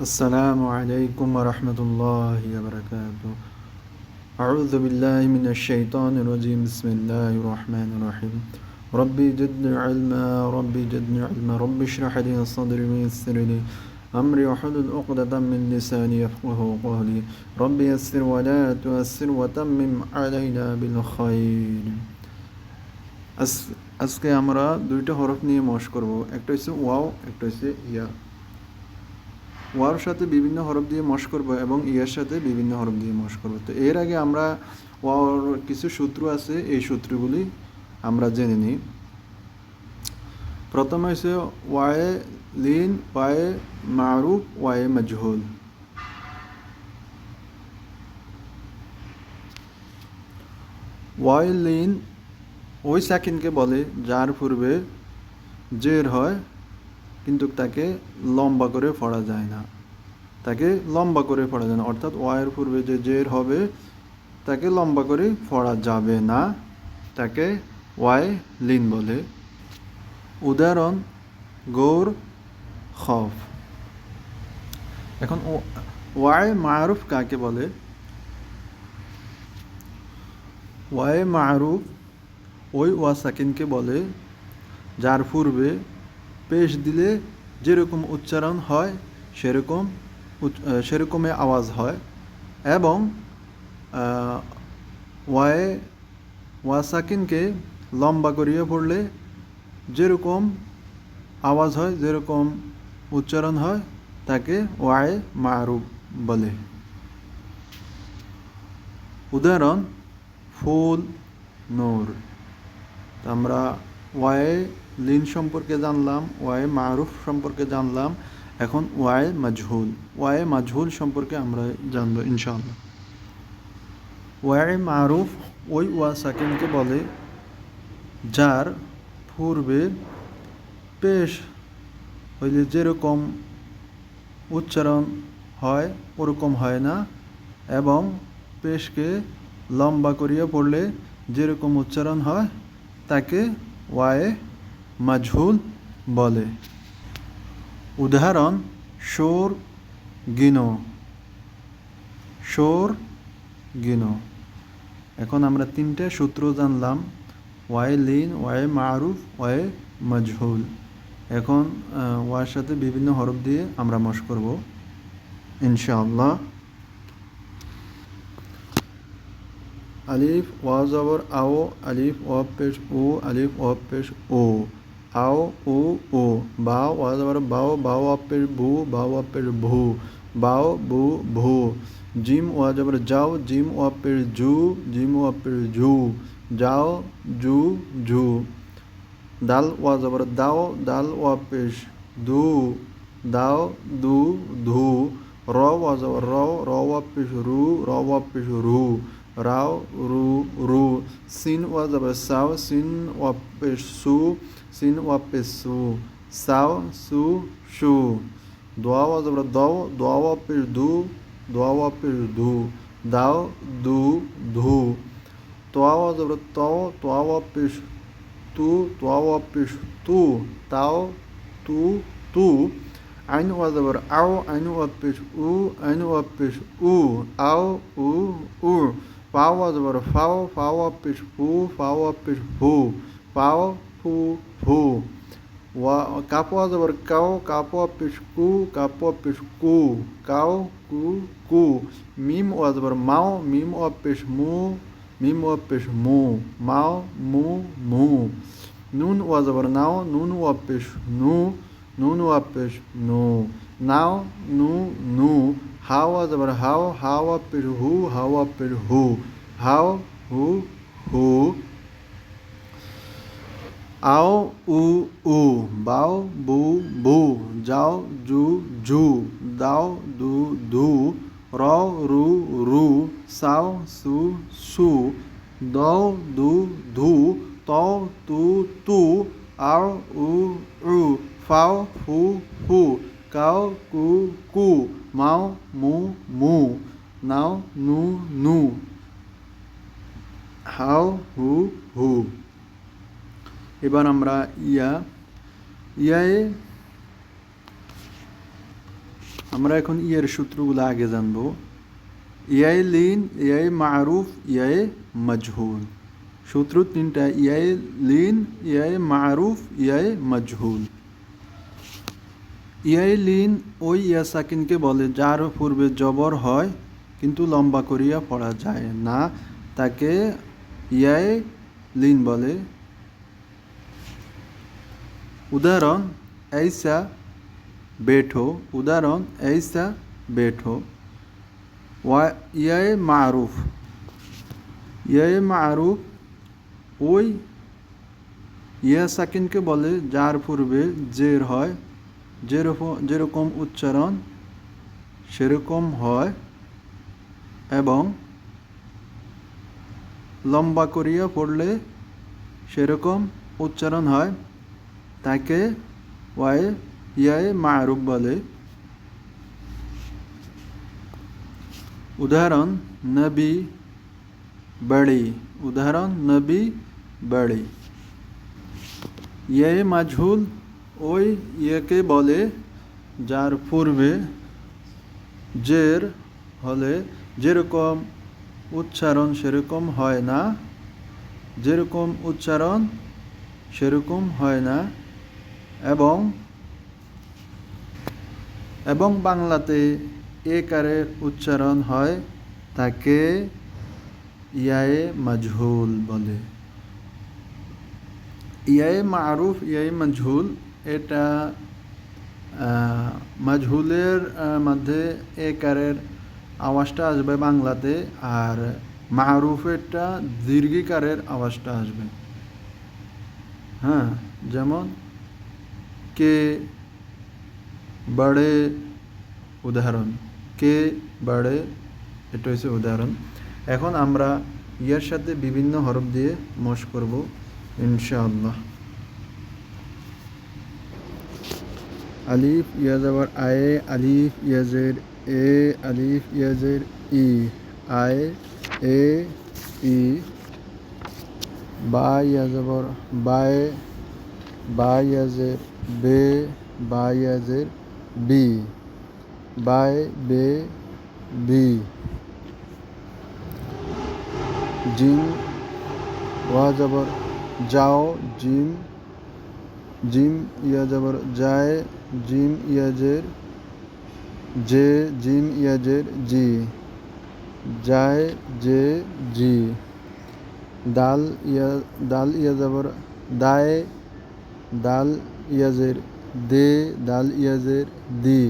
السلام عليكم ورحمة الله وبركاته أعوذ بالله من الشيطان الرجيم بسم الله الرحمن الرحيم ربي زدني علما ربي زدني علما ربي اشرح لي صدري ويسر لي أمري واحلل عقدة من لساني يفقه قولي ربي يسر ولا تؤسر وتمم علينا بالخير আজ- আজকে আমরা দুইটা হরফ নিয়ে মশ করব একটা হচ্ছে ওয়াও একটা হচ্ছে ইয়া ওয়ার সাথে বিভিন্ন হরফ দিয়ে মশ করব এবং ইয়ার সাথে বিভিন্ন হরফ দিয়ে মশ করব। তো এর আগে আমরা ওয়ার কিছু সূত্র আছে, এই সূত্রগুলি আমরা জেনে নিই। প্রথম হয়েছে ওয়ায়ে লিন, ওয়ায়ে মারুফ, ওয়ায়ে মজহুল। ওয়ায়ে লিন ওই সাকিনকে বলে, যার পূর্বে জের হয় কিন্তু তাকে লম্বা করে পড়া যায় না। তাকে লম্বা করে পড়া যায় না, অর্থাৎ ওয়াইয়ের পূর্বে যে জের হবে, তাকে লম্বা করে পড়া যাবে না। তাকে ওয়াই লিন বলে। উদাহরণ, গৌর, খফ। এখন ওয়াই মারুফ কাকে বলে? ওয়াই মারুফ ওই ওয়া সাকিনকে বলে, যার পূর্বে পেশ দিলে যেরকম উচ্চারণ হয়, সেরকম সেরকমই আওয়াজ হয়। এবং ওয়ায়ে, ওয়া সাকিনকে লম্বা করিয়ে পড়লে যেরকম আওয়াজ হয়, যেরকম উচ্চারণ হয়, তাকে ওয়ায়ে মারুফ বলে। উদাহরণ, ফুল নূর। আমরা ওয়াই লিন সম্পর্কে জানলাম, ওয়াই মারুফ সম্পর্কে জানলাম, এখন ওয়াই মাজহুল। ওয়াই মাজহুল সম্পর্কে আমরা জানব ইনশাআল্লাহ। ওয়াই মারুফ ওই ওয়া সাকিনকে বলে, যার পূর্বে পেশ হইলে যেরকম উচ্চারণ হয়, ওরকম হয় না, এবং পেশকে লম্বা করিয়া পড়লে যেরকম উচ্চারণ হয়, তাকে ওয়ায়ে মাজহুল বলে উদাহরণ সোর গিনো সোর গিনো এখন আমরা তিনটে সূত্র জানলাম ওয়াই লিন ওয়াই মারুফ ওয়াই মাজহুল এখন ওয়ার সাথে বিভিন্ন হরফ দিয়ে আমরা মশ করব ইনশাআল্লাহ আলিফ ওয়া জবর আও আলিফ ওয়া পেশ ও আলিফ ওয়া পেশ ও आओ, ऊ ऊ। भाव आवाज़ हमारा भाव भाव आप भू भाव आप भू। भाव भू भू। जिम आवाज़ हमारा जाओ। जिम आप पेड़ जू। जिम आप पेड़ जू। जाओ, जू जू। दाल आवाज़ हमारा दाओ। दाल आप पेश दू। दाओ, दू, धू। रौ आवाज़ हमारा रौ। रौ आप पेश रू। रौ आप रू। राव रू रू। सीन आवाज़ हमारा साव सीन आप सू। sinuapesu, sal, su, chu. Dual a dobra dol, dual a perdu, dual perdu. Dal, du, du. Toal a dobra tol, toal a perdu, toal a perdu. Tal, tu, tu. Ainu a dobra ao, ainu a u ainu a u Ao, u, u. Pau a dobra fal, fal a perdu, fal a perdu. Pau, fu, fu. Wa, kapwa zabar kau, kapwa pishku, kapwa pishku. Kau, ku, ku. Mim wa zabar mau, mim wa pishmu, mim wa pishmu. Mau, mu, mu. Nun wa zabar nau, nun wa pishnu, nun wa pishnu. Now, nu, nu. Hawa zabar how, hawa pirhu, hawa pirhu. How, hu, hu. ao, u, u, bal, bu, bu, jal, ju, ju, dal, du, du, ro, ru, ru, sal, su, su, dol, du, du, tol, tu, tu, ao, u, u, fal, fu, fu, cal, cu, cu, mau, mu, mu, nau, nu, nu, hau, hu, hu. এবার আমরা ইয়া, ইয়ায়ে আমরা এখন ইয়ের সূত্রগুলো আগে জানব। ইয়াই Lin ইয়াই মারুফ ইয়াই মজহুল সূত্র তিনটা ইয়াই লিন ইয়াই মারুফ ইয়াই মজহুল ইয়াই লিন ওই ইয়া সাকিনকে বলে, যার পূর্বে জবর হয়, কিন্তু লম্বা করিয়া পড়া যায় না, তাকে ইয়াই লিন বলে। উদাহরণ ऐसा बैठो उदाहरण ऐसा बैठो वा यह मारूफ यह মারুফ ওই ইয়া সাকিনকে বলে যার পূর্বে জের হয় যেরকম যেরকম উচ্চারণ সেরকম হয় এবং লম্বা করিয়া পড়লে সেরকম উচ্চারণ হয় তাকে ওয়াই ইয়াই মারুফ বলে। উদাহরণ, নবী বড়ি। উদাহরণ, নবী বড়ি। ইয়ে মাঝুল ওই ইয়েকে বলে, যার পূর্বে জের হলে যেরকম উচ্চারণ সেরকম হয় না, যেরকম উচ্চারণ সেরকম হয় না। এবং এবং বাংলাতে এ কারের উচ্চারণ হয় তাকে ইয়ায়ে মাজহুল বলে। ইয়ায়ে মারুফ ইয়ায়ে মাজহুল এটা আহ, মধ্যে এ কারের আওয়াজটা আসবে বাংলাতে আর মারুফেরটা দীর্ঘিকারের আওয়াজটা আসবে। হ্যাঁ যেমন কে বড়ে উদাহরণ কে বড়ে এটা হচ্ছে উদাহরণ। এখন আমরা ইয়ার সাথে বিভিন্ন হরফ দিয়ে মশ করব, ইনশাআল্লাহ। আলিফ, ইয়া যাবার আয়ে, আলিফ ইয়াজের এ, আলিফ ইয়াজের ই। আয়ে, এ, ই। বা, ইয়া যাবার বায়ে, বা ইয়াজের বে বা ইয়াজের বি বায় বে, বি. জিম ওয়া যাবার, যাও জিম জিম ইয়া যাবার, যায় জিম ইয়াজের যে জিম ইয়াজের জি. যায় যে জি. দাল ইয়া দাল ইয়া যাবার, দায়, দাল ইয়াজের দে দাল ইয়াজের দি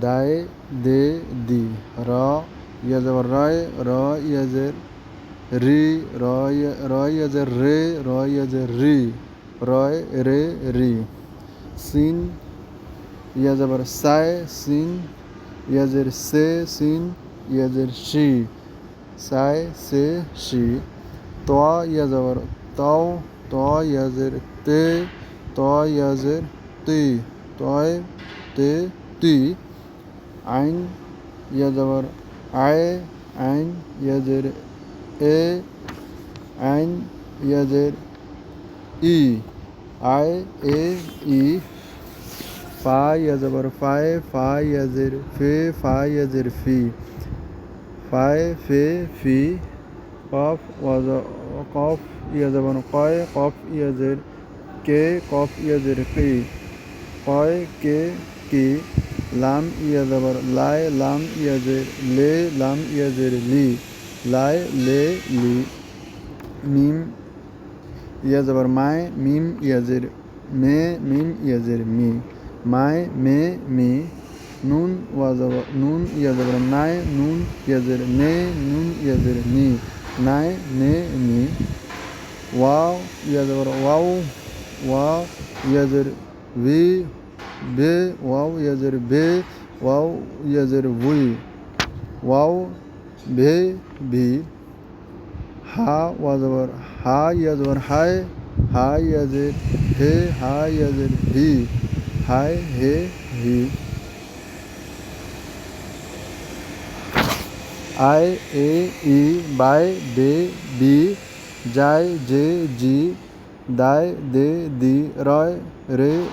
দায় দে দি র ইয়া যাবার রয় র ইয়াজের রি র ইয়া- র ইয়াজের রে র ইয়াজের রি রয় রে রি সিন ইয়া যাবার সায় সিন ইয়াজের সে সিন ইয়াজের শি সায় সে শি ত ইয়া যাবার তাও ত ইয়াজের তে ত ইয়াজের তি। তয় তে তি আইন ইয়া যাবার আয় আইন ইয়াজের, এ আইন ইয়াজের, ই আয় এ ই। ফা ইয়া যাবার ফায় ফা ইয়াজের, ফে, ফা ইয়াজের, ফি। ফায় ফে, ফি। কফ ওয়াজ, কফ ইয়া যাবার কয় কফ ইয়াজের के या ज़ेर क़ी पाए के की लाम या ज़बर लाए लाम या ज़ेर ले लाम या ज़ेर ली। लाए ले ली। मीम या ज़बर माए मीम या ज़ेर में मीम या ज़ेर मी। माए मे मी। नून व ज़बर नून या ज़बर नाए नून या ज़ेर ने नून या ज़ेर नी। नाए ने नी। वाव या ज़बर वाओ। वाव, यजर वी, बे, वाव, यजर बे, वाव, यजर वुई, वाव भे भी हा, वाजवर हा, यजवर हाय, हा, यजर हे, हा, यजर ही, हाय, हे, ही। आई ए बाय, बे, बी, जाय, जे, जी। दाय, दे, दी, रॉय, रे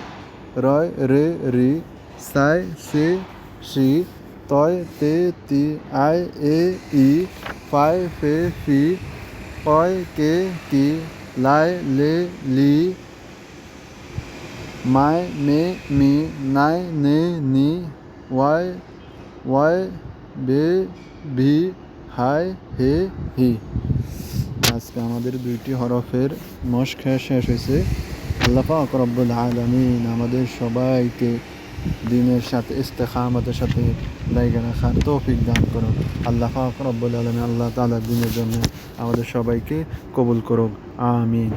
रॉय, रे, री, साय, से, शी, तोय, ते, ती, आय, ए, ई, फाय, फे, फ़ी, पॉय, के, की, लाय, ले, ली, माय मे मी, नाय, ने, नी, वाय वाय, बे, भी, हाय, हे, ही। আজকে আমাদের দুইটি হরফের মস্ক শেষ হয়েছে। আল্লাহ পাক রব্বুল আলমিন আমাদের সবাইকে দিনের সাথে ইস্তেখা আমাদের সাথে লাইগে রাখার তৌফিক দান করুক আল্লাহ পাক আলমিন আল্লাহ তালা দিনের জন্য আমাদের সবাইকে কবুল করুক। আমিন।